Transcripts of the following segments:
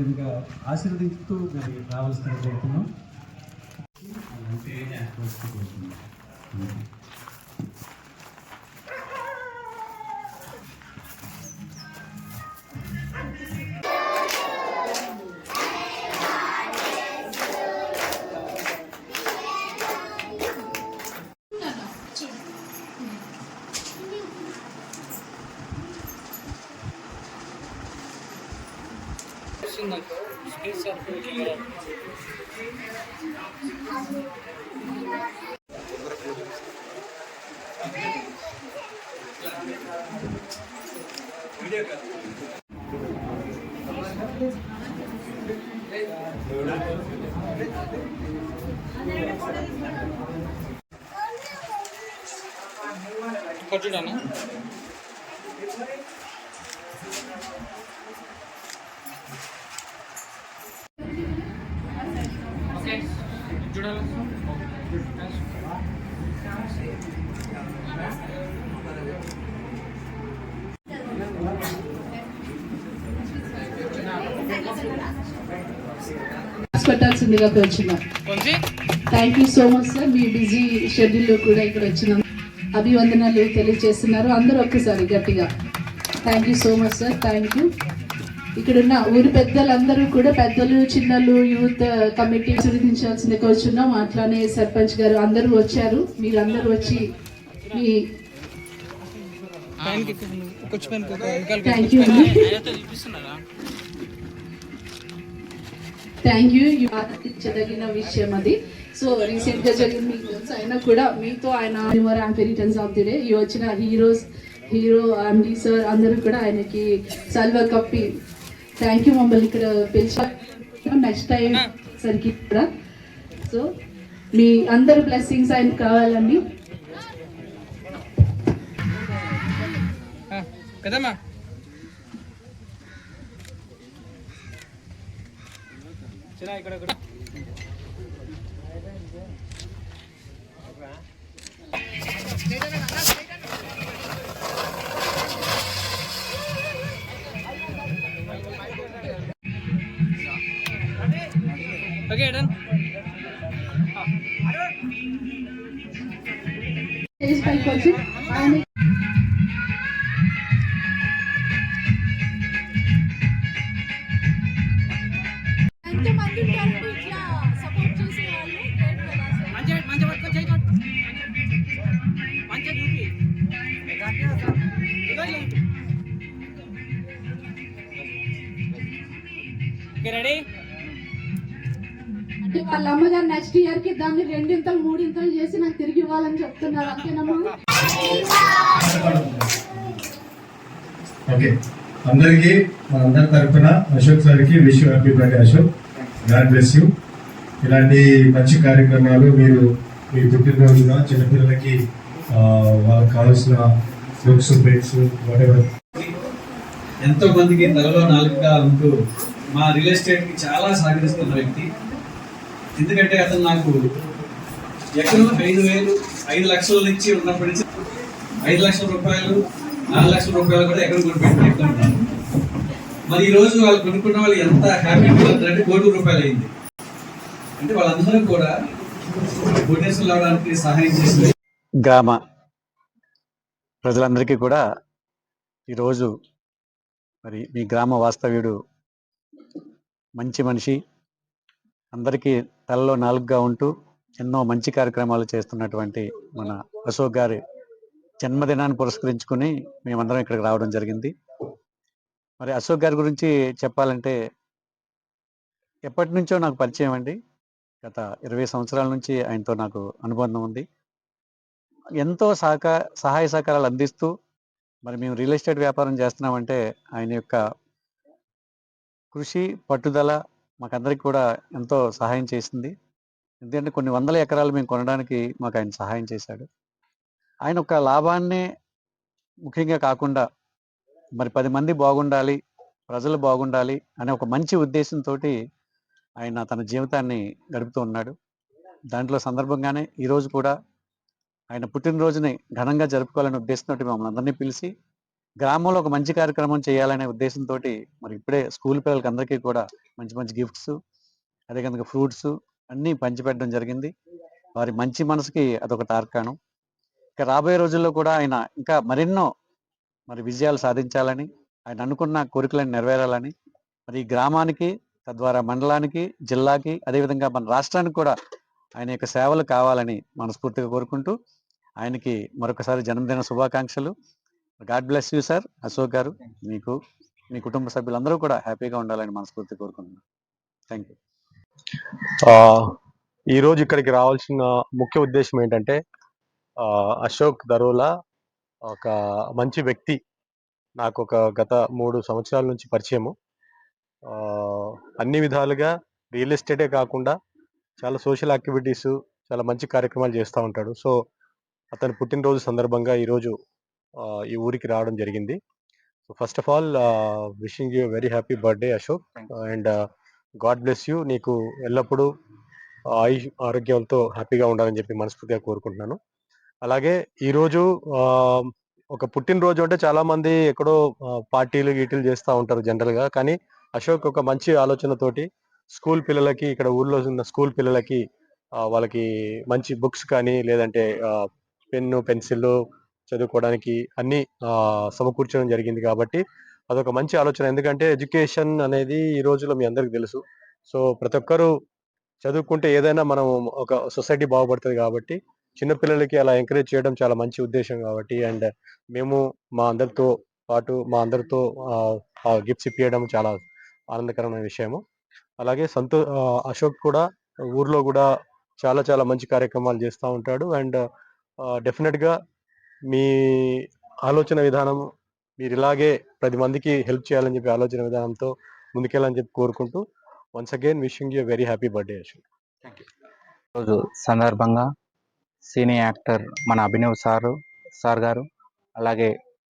విధంగా ఆశీర్వదిస్తూ మరి రావాల్సిన కోరుతున్నాం అంటే యాక్టివిటీ కోరుతున్నాం చూడనా ఓకే పెట్టాల్సిందిగా కొంచెం. Thank you so much sir me busy షెడ్యూల్లో కూడా ఇక్కడ వచ్చినాం అభివందనాలు తెలియజేస్తున్నారు. అందరూ ఒక్కసారి గట్టిగా. Thank you so much sir thank you ఇక్కడున్న ఊరి పెద్దలందరూ కూడా పెద్దలు చిన్నలు యూత్ కమిటీ ఆశీర్వదించాల్సింది కోరుచున్నాం. అట్లానే సర్పంచ్ గారు అందరూ వచ్చారు. మీరందరూ వచ్చి మీ థ్యాంక్ యూ థ్యాంక్ యూ విషయం అది. సో రీసెంట్గా జరిగిన మీకు తెలుసు అయినా కూడా మీతో ఆయన your returns of the day ఈ వచ్చిన హీరోస్ హీరో అండి సార్ అందరూ కూడా ఆయనకి సల్వా కప్పి థ్యాంక్ యూ మమ్మల్ని ఇక్కడ పిలిచారు. నెక్స్ట్ టైం సరికి కూడా. సో మీ అందరు బ్లెస్సింగ్స్ ఆయన కావాలండి. కదమ్మా. చిన్న ఇక్కడ రెడీ అంటే వాళ్ళ అమ్మగారు నెక్స్ట్ ఇయర్కి దాన్ని రెండింతలు మూడింతలు చేసి నాకు తిరిగి ఇవ్వాలని చెప్తున్నారు. అంతేనమ్మా? ఓకే అందరికీ మనందరి తరఫున అశోక్ సార్కి wish happy birthday Ashok. God bless you ఇలాంటి మంచి కార్యక్రమాలు మీరు మీ పుట్టినరోజున చిన్నపిల్లలకి ఆ, వాళ్ళకి కావాల్సిన బుక్స్ పెన్స్ వాటెవర్ ఎంతో మందికి తలలో నాలుగుగా ఉంటూ మా రియల్ ఎస్టేట్కి చాలా సహకరిస్తున్న వ్యక్తి. ఎందుకంటే అతను నాకు ఎక్కడో ఐదు వేలు ఐదు లక్షల నుంచి ఉన్నప్పటి నుంచి ఐదు లక్షల రూపాయలు నాలుగు లక్షల రూపాయలు కూడా ఎక్కడ కొనిపెట్టి ఉంటాను మరి ఈరోజు వాళ్ళు కొనుక్కున్న వాళ్ళు ఎంత హ్యాపీ అంటే కోటి రూపాయలు అయింది. అంటే వాళ్ళందరూ కూడా కోటేశ్వరం రావడానికి సహాయం చేసింది గ్రామ ప్రజలందరికీ కూడా ఈరోజు మరి మీ గ్రామ వాస్తవ్యుడు మంచి మనిషి. అందరికీ తలలో నాలుగుగా ఉంటూ ఎన్నో మంచి కార్యక్రమాలు చేస్తున్నటువంటి మన అశోక్ గారి జన్మదినాన్ని పురస్కరించుకుని మేమందరం ఇక్కడికి రావడం జరిగింది. మరి అశోక్ గారి గురించి చెప్పాలంటే ఎప్పటి నుంచో నాకు పరిచయం అండి. గత ఇరవై సంవత్సరాల నుంచి ఆయనతో నాకు అనుబంధం ఉంది. ఎంతో సహకార సహాయ సహకారాలు అందిస్తూ మరి మేము రియల్ ఎస్టేట్ వ్యాపారం చేస్తున్నామంటే ఆయన యొక్క కృషి పట్టుదల మాకందరికి కూడా ఎంతో సహాయం చేసింది. ఎందుకంటే కొన్ని వందల ఎకరాలు మేము కొనడానికి మాకు ఆయన సహాయం చేశాడు. ఆయన ఒక లాభాన్నే ముఖ్యంగా కాకుండా మరి పది మంది బాగుండాలి ప్రజలు బాగుండాలి అనే ఒక మంచి ఉద్దేశంతో ఆయన తన జీవితాన్ని గడుపుతూ ఉన్నాడు. దాంట్లో సందర్భంగానే ఈరోజు కూడా ఆయన పుట్టినరోజుని ఘనంగా జరుపుకోవాలనే ఉద్దేశంతో మమ్మల్ని అందరినీ పిలిచి గ్రామంలో ఒక మంచి కార్యక్రమం చేయాలనే ఉద్దేశంతో మరి ఇప్పుడే స్కూల్ పిల్లలకి అందరికీ కూడా మంచి మంచి గిఫ్ట్స్ అదే కనుక ఫ్రూట్స్ అన్నీ పంచిపెట్టడం జరిగింది. వారి మంచి మనసుకి అదొక తార్కాణం ఇక రాబోయే రోజుల్లో కూడా ఆయన ఇంకా మరెన్నో మరి విజయాలు సాధించాలని ఆయన అనుకున్న కోరికలను నెరవేరాలని మరి ఈ గ్రామానికి తద్వారా మండలానికి జిల్లాకి అదేవిధంగా మన రాష్ట్రానికి కూడా ఆయన యొక్క సేవలు కావాలని మనస్ఫూర్తిగా కోరుకుంటూ ఆయనకి మరొకసారి జన్మదిన శుభాకాంక్షలు. God bless you sir. Ashok garu మీకు మీ కుటుంబ సభ్యులందరూ కూడా హ్యాపీగా ఉండాలని మనస్ఫూర్తిగా కోరుకుంటున్నాను. థ్యాంక్ యూ ఈరోజు ఇక్కడికి రావాల్సిన ముఖ్య ఉద్దేశం ఏంటంటే ఆ, అశోక్ దరోలా ఒక మంచి వ్యక్తి. నాకు ఒక గత మూడు సంవత్సరాల నుంచి పరిచయము. ఆ, అన్ని విధాలుగా రియల్ ఎస్టేటే కాకుండా చాలా సోషల్ యాక్టివిటీస్ చాలా మంచి కార్యక్రమాలు చేస్తూ ఉంటాడు. సో అతని పుట్టినరోజు సందర్భంగా ఈరోజు ఈ ఊరికి రావడం జరిగింది. So first of all wishing you very happy birthday Ashok. And God bless you. నీకు ఎల్లప్పుడూ ఆయుష్ ఆరోగ్యాలతో హ్యాపీగా ఉండాలని చెప్పి మనస్ఫూర్తిగా కోరుకుంటున్నాను. అలాగే ఈరోజు ఒక పుట్టినరోజు అంటే చాలా మంది ఎక్కడో పార్టీలు గీటీలు చేస్తూ ఉంటారు జనరల్గా కానీ అశోక్ ఒక మంచి ఆలోచనతోటి స్కూల్ పిల్లలకి ఇక్కడ ఊర్లో ఉన్న స్కూల్ పిల్లలకి వాళ్ళకి మంచి బుక్స్ కానీ లేదంటే పెన్ను పెన్సిల్ చదువుకోవడానికి అన్ని సమకూర్చడం జరిగింది కాబట్టి అదొక మంచి ఆలోచన. ఎందుకంటే ఎడ్యుకేషన్ అనేది ఈ రోజులో మీ అందరికి తెలుసు. సో ప్రతి ఒక్కరూ చదువుకుంటే ఏదైనా మనం ఒక సొసైటీ బాగుపడుతుంది కాబట్టి చిన్నపిల్లలకి అలా ఎంకరేజ్ చేయడం చాలా మంచి ఉద్దేశం కాబట్టి అండ్ మేము మా అందరితో పాటు మా అందరితో గిఫ్ట్స్ ఇప్పించడం చాలా ఆనందకరమైన విషయము. అలాగే సంతో అశోక్ కూడా ఊర్లో కూడా చాలా చాలా మంచి కార్యక్రమాలు చేస్తూ ఉంటాడు అండ్ డెఫినెట్గా మీ ఆలోచన విధానం మీరు ఇలాగే పది మందికి హెల్ప్ చేయాలని చెప్పి ఆలోచన విధానంతో ముందుకెళ్ళాలని చెప్పి కోరుకుంటూ once again wishing you very happy birthday Ashok రోజు సందర్భంగా సీనియర్ యాక్టర్ మన అభినవ్ సారు సార్ గారు అలాగే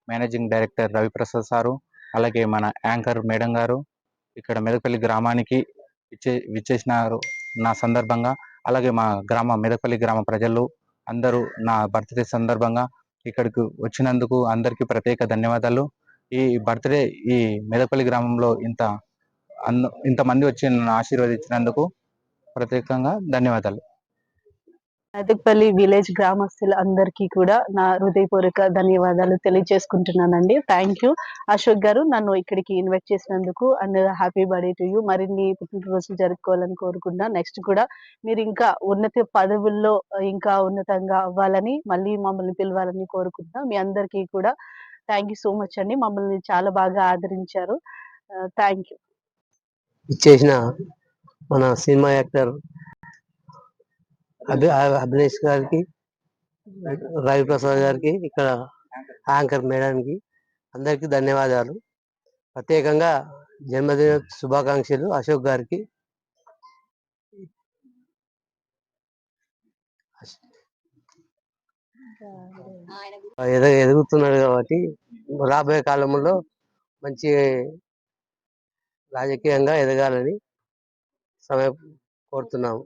మేనేజింగ్ డైరెక్టర్ రవిప్రసాద్ సారు అలాగే మన యాంకర్ మేడం గారు ఇక్కడ మెదపల్లి గ్రామానికి ఇచ్చే విచ్చేసినారు నా సందర్భంగా అలాగే మా గ్రామ మెదపల్లి గ్రామ ప్రజలు అందరూ నా బర్త్డే సందర్భంగా ఇక్కడికి వచ్చినందుకు అందరికీ ప్రత్యేక ధన్యవాదాలు. ఈ బర్త్డే ఈ మెదపల్లి గ్రామంలో ఇంత అంద ఇంతమంది వచ్చి నన్ను ఆశీర్వదించినందుకు ప్రత్యేకంగా ధన్యవాదాలు. అదకపల్లి విలేజ్ గ్రామస్తులు అందరికీ కూడా నా హృదయపూర్వక ధన్యవాదాలు తెలియజేసుకుంటున్నానండి. థ్యాంక్ యూ అశోక్ గారు నన్ను ఇక్కడికి ఇన్వైట్ చేసినందుకు and happy birthday to you మరిన్ని పుట్టినరోజులు జరుపుకోవాలని కోరుకుంటున్నా. నెక్స్ట్ కూడా మీరు ఇంకా ఉన్నత పదవుల్లో ఇంకా ఉన్నతంగా అవ్వాలని మళ్ళీ మమ్మల్ని పిలవాలని కోరుకుంటున్నా. మీ అందరికీ కూడా థ్యాంక్ యూ సో మచ్ అండి. మమ్మల్ని చాలా బాగా ఆదరించారు. Uh, థ్యాంక్ యూ ఇచ్చేసిన మన సినిమా యాక్టర్ అభినేష్ గారికి రవి ప్రసాద్ గారికి ఇక్కడ యాంకర్ మేడానికి అందరికీ ధన్యవాదాలు. ప్రత్యేకంగా జన్మదిన శుభాకాంక్షలు అశోక్ గారికి. ఎద ఎదుగుతున్నాడు కాబట్టి రాబోయే కాలంలో మంచి రాజకీయంగా ఎదగాలని సమయం కోరుతున్నాము.